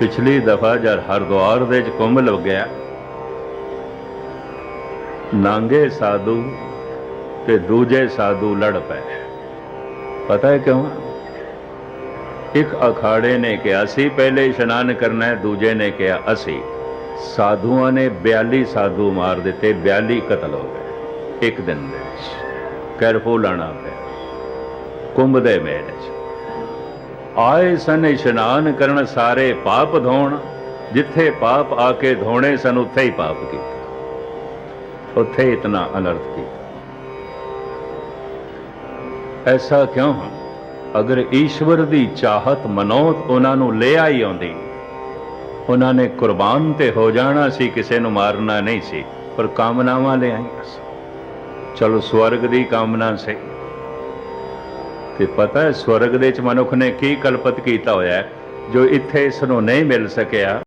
ਪਿਛਲੀ ਦਫਾ ਜਦ ਹਰਦੁਆਰ ਦੇ ਵਿੱਚ ਕੁੰਭ ਲੱਗਿਆ ਨਾਂਗੇ ਸਾਧੂ ਤੇ ਦੂਜੇ ਸਾਧੂ ਲੜ ਪਏ। ਪਤਾ ਹੈ ਕਿਉਂ? ਇੱਕ ਅਖਾੜੇ ਨੇ ਕਿਹਾ ਸੀ, ਪਹਿਲੇ ਇਸ਼ਨਾਨ ਕਰਨਾ ਹੈ, ਦੂਜੇ ਨੇ ਕਿਹਾ, ਅਸੀਂ। ਸਾਧੂਆਂ ਨੇ 42 ਸਾਧੂ ਮਾਰ ਦਿੱਤੇ 42 ਕਤਲ ਹੋ ਗਏ, ਇੱਕ ਦਿਨ ਦੇ ਵਿੱਚ। ਕਰਫੂ ਲਾਣਾ ਪਿਆ, ਕੁੰਭ ਦੇ ਮੇਲੇ 'ਚ। ਆਏ ਸਨ ਇਸ਼ਨਾਨ ਕਰਨ ਸਾਰੇ ਪਾਪ ਧੋਣ, ਜਿੱਥੇ ਪਾਪ ਆ ਕੇ ਧੋਣੇ ਸਨ, ਉੱਥੇ ਹੀ ਪਾਪ ਕੀਤਾ। ਉੱਥੇ ਇਤਨਾ ਅਨਰਥ ਕੀਤਾ। ਐਸਾ ਕਿਉਂ ਹੈ? ਅਗਰ ਈਸ਼ਵਰ ਦੀ ਚਾਹਤ ਮਨੋਤ ਉਹਨਾਂ ਨੂੰ ਲੈ ਆਈ ਆਉਂਦੀ, ਉਹਨਾਂ ਨੇ ਕੁਰਬਾਨ ਤੇ ਹੋ ਜਾਣਾ ਸੀ, ਕਿਸੇ ਨੂੰ ਮਾਰਨਾ ਨਹੀਂ ਸੀ, ਪਰ ਕਾਮਨਾਵਾਂ ਲੈ ਆਈਆਂ ਸੀ। ਚਲੋ, ਸਵਰਗ ਦੀ ਕਾਮਨਾ ਸੀ ਤੇ ਪਤਾ ਹੈ ਸਵਰਗ ਦੇ ਵਿੱਚ ਮਨੁੱਖ ਨੇ ਕੀ ਕਲਪਤ ਕੀਤਾ ਹੋਇਆ ਜੋ ਇੱਥੇ ਇਸ ਨੂੰ ਨਹੀਂ ਮਿਲ ਸਕਿਆ।